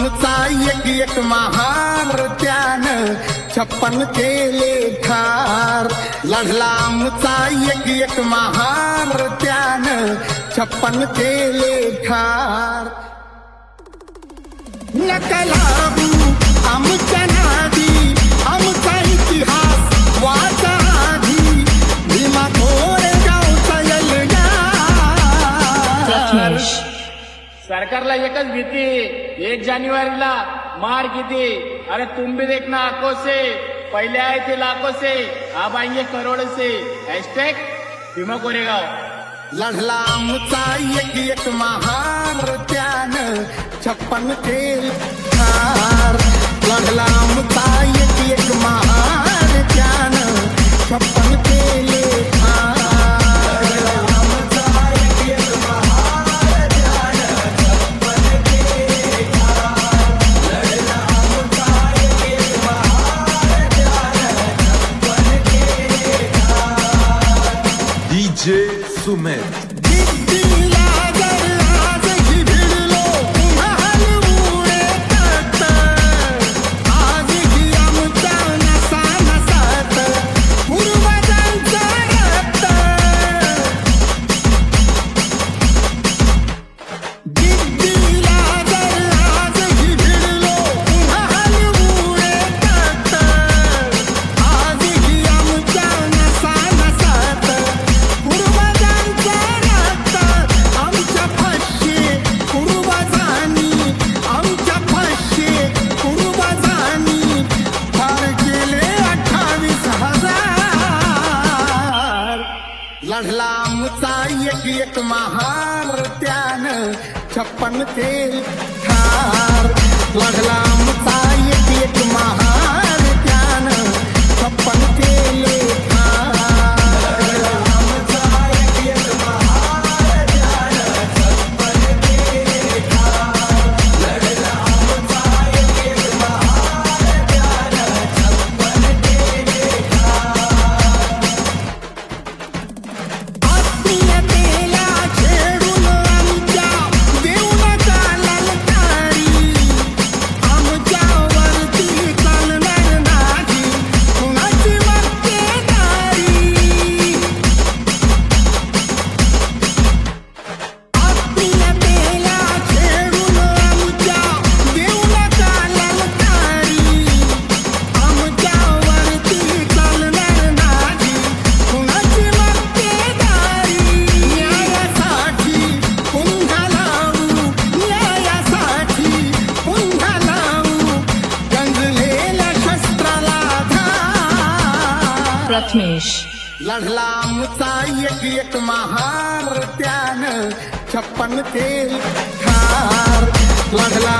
आमचा एक एक महान त्यानं छप्पन केले ठार. लढला आमचा एक एक महान त्यानं छप्पन केले ठार. नकला सरकारला एकच भीती एक जानेवारीला मार किती? अरे तुम भी देखना आंखों से पहले आए थे लाखों से अब आएंगे करोड़ से हॅशटॅग भीमा कोरेगाव. लढला आमचा एक एक महान त्यान छप्पन केल ठार लढला आमचा Sumer. लढला आमचा एक एक महान त्यानं छप्पन ते ठार. लढला प्रथमेश लढला आमचा एक एक महार त्यानं छप्पन केल ठार लढला